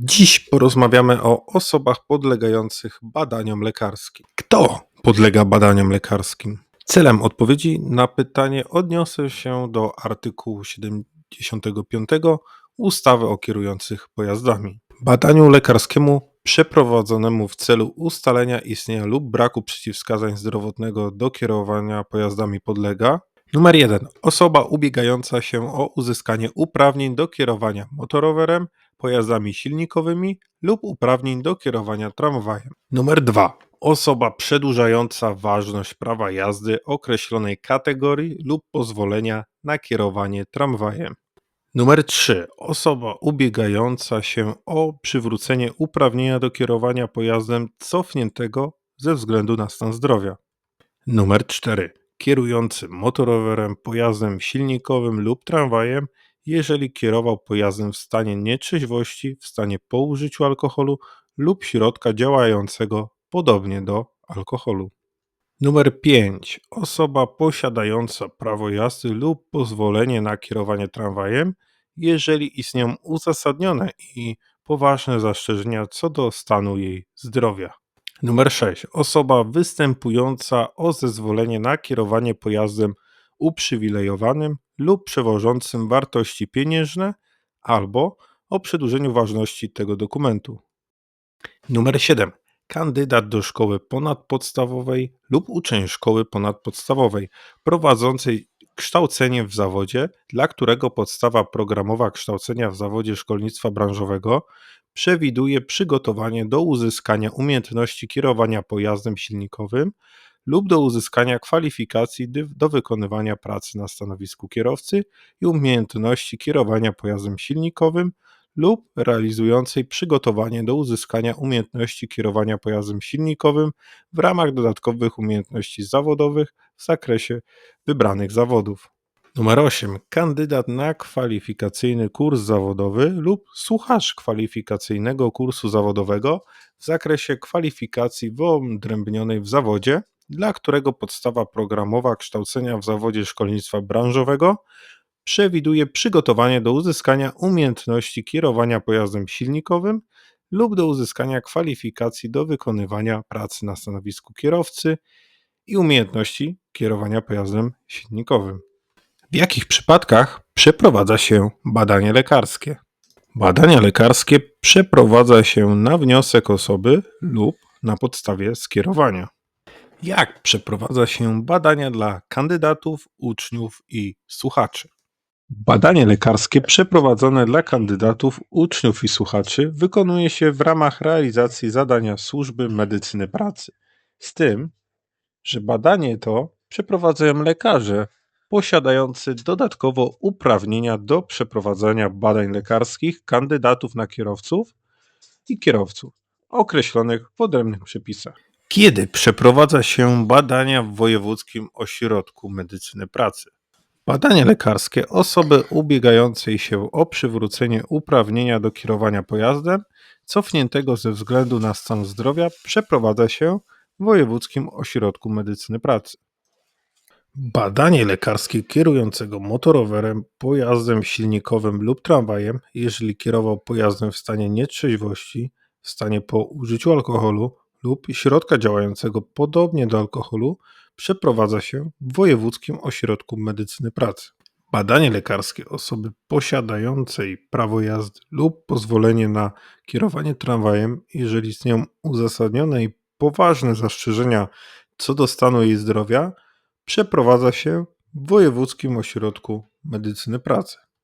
Dziś porozmawiamy o osobach podlegających badaniom lekarskim. Kto podlega badaniom lekarskim? Celem odpowiedzi na pytanie odniosę się do artykułu 75 ustawy o kierujących pojazdami. Badaniu lekarskiemu przeprowadzonemu w celu ustalenia istnienia lub braku przeciwwskazań zdrowotnego do kierowania pojazdami podlega Numer 1. Osoba ubiegająca się o uzyskanie uprawnień do kierowania motorowerem, pojazdami silnikowymi lub uprawnień do kierowania tramwajem. Numer 2. Osoba przedłużająca ważność prawa jazdy określonej kategorii lub pozwolenia na kierowanie tramwajem. Numer 3. Osoba ubiegająca się o przywrócenie uprawnienia do kierowania pojazdem cofniętego ze względu na stan zdrowia. Numer 4. Kierujący motorowerem, pojazdem silnikowym lub tramwajem, jeżeli kierował pojazdem w stanie nietrzeźwości, w stanie po użyciu alkoholu lub środka działającego podobnie do alkoholu. Numer 5. Osoba posiadająca prawo jazdy lub pozwolenie na kierowanie tramwajem, jeżeli istnieją uzasadnione i poważne zastrzeżenia co do stanu jej zdrowia. Numer 6. Osoba występująca o zezwolenie na kierowanie pojazdem uprzywilejowanym lub przewożącym wartości pieniężne albo o przedłużeniu ważności tego dokumentu. Numer 7. Kandydat do szkoły ponadpodstawowej lub uczeń szkoły ponadpodstawowej prowadzącej kształcenie w zawodzie, dla którego podstawa programowa kształcenia w zawodzie szkolnictwa branżowego przewiduje przygotowanie do uzyskania umiejętności kierowania pojazdem silnikowym lub do uzyskania kwalifikacji do wykonywania pracy na stanowisku kierowcy i umiejętności kierowania pojazdem silnikowym lub realizującej przygotowanie do uzyskania umiejętności kierowania pojazdem silnikowym w ramach dodatkowych umiejętności zawodowych w zakresie wybranych zawodów. Numer 8. Kandydat na kwalifikacyjny kurs zawodowy lub słuchacz kwalifikacyjnego kursu zawodowego w zakresie kwalifikacji wyodrębnionej w zawodzie, dla którego podstawa programowa kształcenia w zawodzie szkolnictwa branżowego przewiduje przygotowanie do uzyskania umiejętności kierowania pojazdem silnikowym lub do uzyskania kwalifikacji do wykonywania pracy na stanowisku kierowcy i umiejętności kierowania pojazdem silnikowym. W jakich przypadkach przeprowadza się badanie lekarskie? Badania lekarskie przeprowadza się na wniosek osoby lub na podstawie skierowania. Jak przeprowadza się badania dla kandydatów, uczniów i słuchaczy? Badanie lekarskie przeprowadzone dla kandydatów, uczniów i słuchaczy wykonuje się w ramach realizacji zadania służby medycyny pracy. Z tym, że badanie to przeprowadzają lekarze posiadający dodatkowo uprawnienia do przeprowadzania badań lekarskich kandydatów na kierowców i kierowców określonych w odrębnych przepisach. Kiedy przeprowadza się badania w Wojewódzkim Ośrodku Medycyny Pracy? Badanie lekarskie osoby ubiegającej się o przywrócenie uprawnienia do kierowania pojazdem cofniętego ze względu na stan zdrowia przeprowadza się w Wojewódzkim Ośrodku Medycyny Pracy. Badanie lekarskie kierującego motorowerem, pojazdem silnikowym lub tramwajem, jeżeli kierował pojazdem w stanie nietrzeźwości, w stanie po użyciu alkoholu lub środka działającego podobnie do alkoholu, przeprowadza się w Wojewódzkim Ośrodku Medycyny Pracy. Badanie lekarskie osoby posiadającej prawo jazdy lub pozwolenie na kierowanie tramwajem, jeżeli istnieją uzasadnione i poważne zastrzeżenia co do stanu jej zdrowia, przeprowadza się w Wojewódzkim Ośrodku Medycyny Pracy.